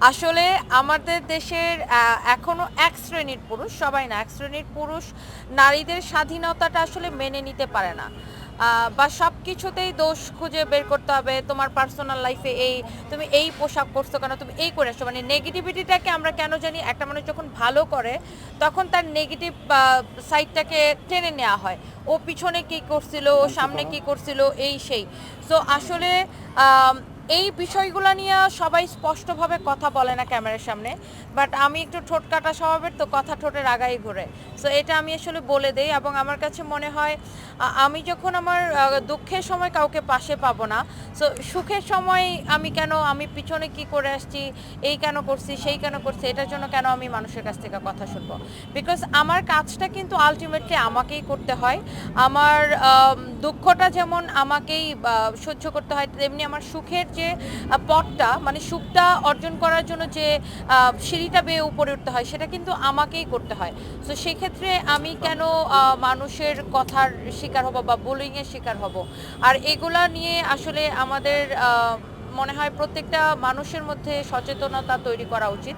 আসলে আমাদের দেশের আহ, এখনও এক শ্রেণির পুরুষ সবাই না এক শ্রেণির পুরুষ নারীদের স্বাধীনতাটা আসলে মেনে নিতে পারে না। বা সব কিছুতেই দোষ খুঁজে বের করতে হবে তোমার পার্সোনাল লাইফে এই তুমি এই পোশাক পরছো কেন তুমি এই করে আসছো মানে নেগেটিভিটিটাকে আমরা কেন জানি একটা মানুষ যখন ভালো করে তখন তার নেগেটিভ সাইডটাকে টেনে নেওয়া হয়। ও পিছনে কি করছিল ও সামনে কি করছিল এই সেই। সো আসলে এই বিষয়গুলো নিয়ে সবাই স্পষ্টভাবে কথা বলে না ক্যামেরার সামনে বাট আমি একটু ঠোঁট কাটা স্বভাবের তো কথা ঠোঁটের আগাই ঘুরে। সো এটা আমি আসলে বলে দেই এবং আমার কাছে মনে হয় আমি যখন আমার দুঃখের সময় কাউকে পাশে পাবো না সো সুখের সময় আমি কেন আমি পিছনে কি করে আসছি এই কেন করছি সেই কেন করছি এটার জন্য কেন আমি মানুষের কাছ থেকে কথা শুনব? বিকজ আমার কাজটা কিন্তু আলটিমেটলি আমাকেই করতে হয়। আমার আম, দুঃখটা যেমন আমাকেই সহ্য করতে হয় তেমনি আমার সুখের যে পথটা মানে সুখটা অর্জন করার জন্য যে সিঁড়িটা বেয়ে উপরে উঠতে হয় সেটা কিন্তু আমাকেই করতে হয়। তো সেক্ষেত্রে আমি কেন মানুষের কথার শিকার হব বা বোলিংয়ের শিকার হব? আর এগুলা নিয়ে আসলে আমাদের মনে হয় প্রত্যেকটা মানুষের মধ্যে সচেতনতা তৈরি করা উচিত।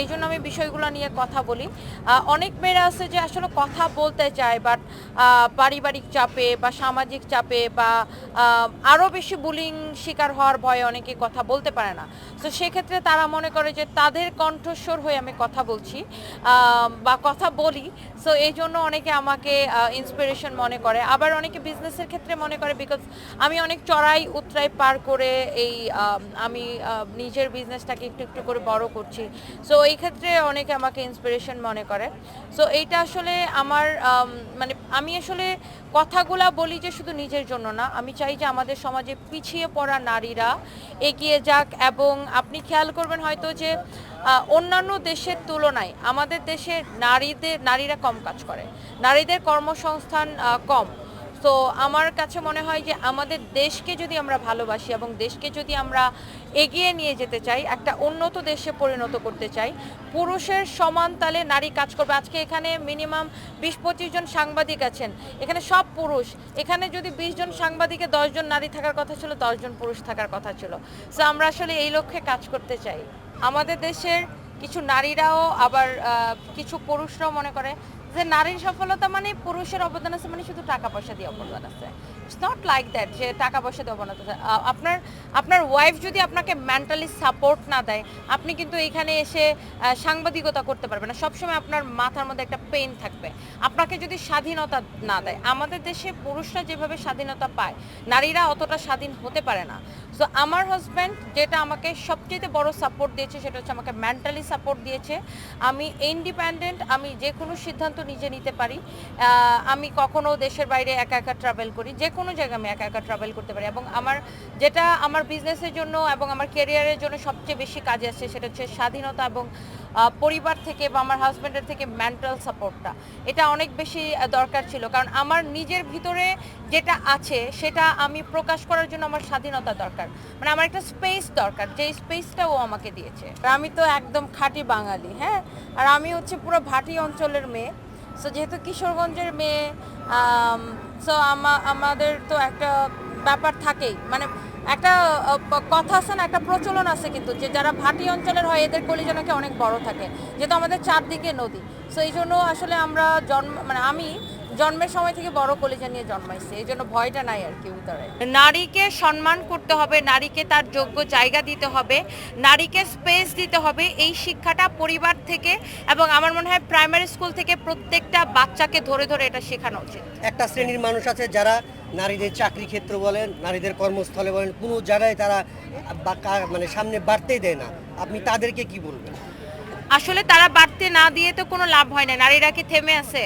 এই জন্য আমি বিষয়গুলো নিয়ে কথা বলি। অনেক মেয়েরা আছে যে আসলে কথা বলতে চায় বাট পারিবারিক চাপে বা সামাজিক চাপে বা আরও বেশি বুলিং শিকার হওয়ার ভয়ে অনেকে কথা বলতে পারে না। তো সেক্ষেত্রে তারা মনে করে যে তাদের কণ্ঠস্বর হয়ে আমি কথা বলছি বা কথা বলি। সো এই জন্য অনেকে আমাকে ইন্সপিরেশন মনে করে। আবার অনেকে বিজনেসের ক্ষেত্রে মনে করে বিকজ আমি অনেক চড়াই উতরাই পার করে এই আম, আমি নিজের বিজনেসটাকে একটু একটু করে বড় করছি। সো এই ক্ষেত্রে অনেকে আমাকে ইন্সপিরেশন মনে করে। সো এইটা আসলে আমার মানে আমি আসলে কথাগুলা বলি যে শুধু নিজের জন্য না। আমি চাই যে আমাদের সমাজে পিছিয়ে পড়া নারীরা এগিয়ে যাক এবং আপনি খেয়াল করবেন হয়তো যে অন্যান্য দেশের তুলনায় আমাদের দেশে নারীদের নারীরা কম কাজ করে। নারীদের কর্মসংস্থান কম। তো আমার কাছে মনে হয় যে আমাদের দেশকে যদি আমরা ভালোবাসি এবং দেশকে যদি আমরা এগিয়ে নিয়ে যেতে চাই, একটা উন্নত দেশে পরিণত করতে চাই, পুরুষের সমান তালে নারী কাজ করবে। আজকে এখানে মিনিমাম বিশ পঁচিশ জন সাংবাদিক আছেন। এখানে সব পুরুষ। এখানে যদি বিশ জন সাংবাদিকে দশজন নারী থাকার কথা ছিল দশজন পুরুষ থাকার কথা ছিল। সো আমরা আসলে এই লক্ষ্যে কাজ করতে চাই। আমাদের দেশের কিছু নারীরাও আবার কিছু পুরুষরাও মনে করে যে নারীর সফলতা মানে পুরুষের অবদান আছে মানে শুধু টাকা পয়সা দিয়ে অবদান আছে। ইটস নট লাইক দ্যাট যে টাকা পয়সা দিয়ে অবদান আছে। আপনার আপনার ওয়াইফ যদি আপনাকে মেন্টালি সাপোর্ট না দেয়, আপনি কিন্তু এখানে এসে সাংবাদিকতা করতে পারবেন না। সবসময় আপনার মাথার মধ্যে একটা পেইন থাকবে। আপনাকে যদি স্বাধীনতা না দেয়, আমাদের দেশে পুরুষরা যেভাবে স্বাধীনতা পায়, নারীরা অতটা স্বাধীন হতে পারে না। সো আমার হাজব্যান্ড যেটা আমাকে সবচেয়ে বড় সাপোর্ট দিয়েছে সেটা হচ্ছে আমাকে মেন্টালি সাপোর্ট দিয়েছে। আমি ইন্ডিপেন্ডেন্ট আমি যে কোনো সিদ্ধান্ত নিজে নিতে পারি। আমি কখনো দেশের বাইরে একা একা ট্রাভেল করি, যে কোনো জায়গায় আমি একা একা ট্রাভেল করতে পারি। এবং আমার যেটা আমার বিজনেসের জন্য এবং আমার কেরিয়ারের জন্য সবচেয়ে বেশি কাজে আসছে সেটা হচ্ছে স্বাধীনতা এবং পরিবার থেকে বা আমার হাজব্যান্ডের থেকে মেন্টাল সাপোর্টটা এটা অনেক বেশি দরকার ছিল। কারণ আমার নিজের ভিতরে যেটা আছে, সেটা আমি প্রকাশ করার জন্য আমার স্বাধীনতা দরকার। মানে আমার একটা স্পেস দরকার যে ও আমাকে দিয়েছে। আমি তো একদম খাঁটি বাঙালি হ্যাঁ? আর আমি হচ্ছে পুরো ভাটি অঞ্চলের মেয়ে। সো যেহেতু কিশোরগঞ্জের মেয়ে সো আমাদের তো একটা ব্যাপার থাকেই। মানে একটা কথা আছে না, একটা প্রচলন আছে কিন্তু যে যারা ভাটি অঞ্চলের হয়, এদের কলিজা নাকি অনেক বড় থাকে। যেহেতু আমাদের চারদিকে নদী। সো এই জন্য আসলে আমরা জন্ম মানে আমি জন্মের সময় থেকে বড় কলিজা নিয়ে জন্মাইছে এই জন্য ভয়টা নাই আর কি ভিতরে নারীকে সম্মান করতে হবে নারীকে তার যোগ্য জায়গা দিতে হবে নারীকে স্পেস দিতে হবে এই শিক্ষাটা পরিবার থেকে এবং আমার মনে হয় প্রাইমারি স্কুল থেকে প্রত্যেকটা বাচ্চাকে ধরে ধরে এটা শেখানো উচিত। একটা শ্রেণির মানুষ আছে যারা নারীদের চাকরি ক্ষেত্র বলেন নারীদের কর্মস্থলে বলেন কোনো জায়গায় তারা বা- কা- মানে সামনে বাড়তেই দেয় না। আপনি তাদেরকে কি বলবেন? আসলে তারা বাড়তে না দিয়ে তো কোনো লাভ হয় না নারীরা কি থেমে আছে?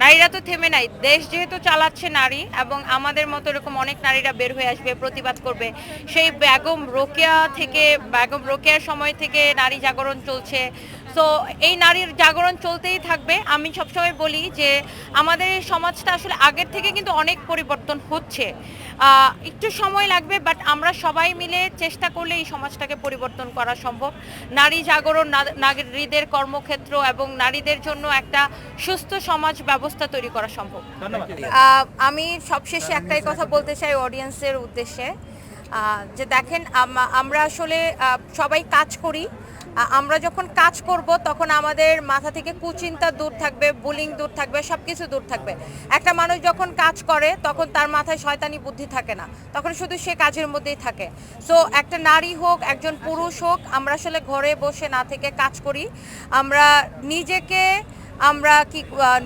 নারীরা তো থেমে নাই। দেশ যেহেতু চালাচ্ছে নারী এবং আমাদের মতো এরকম অনেক নারীরা বের হয়ে আসবে, প্রতিবাদ করবে, সেই বেগম রোকেয়া থেকে, বেগম রোকেয়ার সময় থেকে নারী জাগরণ চলছে। তো এই নারীর জাগরণ চলতেই থাকবে। আমি সবসময় বলি যে আমাদের এই সমাজটা আসলে আগের থেকে কিন্তু অনেক পরিবর্তন হচ্ছে। একটু সময় লাগবে বাট আমরা সবাই মিলে চেষ্টা করলে এই সমাজটাকে পরিবর্তন করা সম্ভব। নারী জাগরণ না- নারীদের কর্মক্ষেত্র এবং নারীদের জন্য একটা সুস্থ সমাজ ব্যবস্থা তৈরি করা সম্ভব। আমি সবশেষে একটাই কথা বলতে চাই অডিয়েন্সের উদ্দেশ্যে। যে দেখেন আমরা আসলে সবাই কাজ করি। আমরা যখন কাজ করব, তখন আমাদের মাথা থেকে কুচিন্তা দূর থাকবে, বুলিং দূর থাকবে সব কিছু দূর থাকবে। একটা মানুষ যখন কাজ করে, তখন তার মাথায় শয়তানি বুদ্ধি থাকে না। তখন শুধু সে কাজের মধ্যেই থাকে। সো একটা নারী হোক, একজন পুরুষ হোক, আমরা আসলে ঘরে বসে না থেকে কাজ করি। আমরা নিজেকে আমরা কি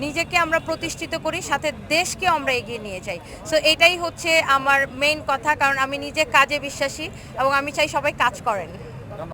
নিজেকে আমরা প্রতিষ্ঠিত করি, সাথে দেশকে আমরা এগিয়ে নিয়ে যাই। সো এটাই হচ্ছে আমার মেইন কথা, কারণ আমি নিজে কাজে বিশ্বাসী এবং আমি চাই সবাই কাজ করেন।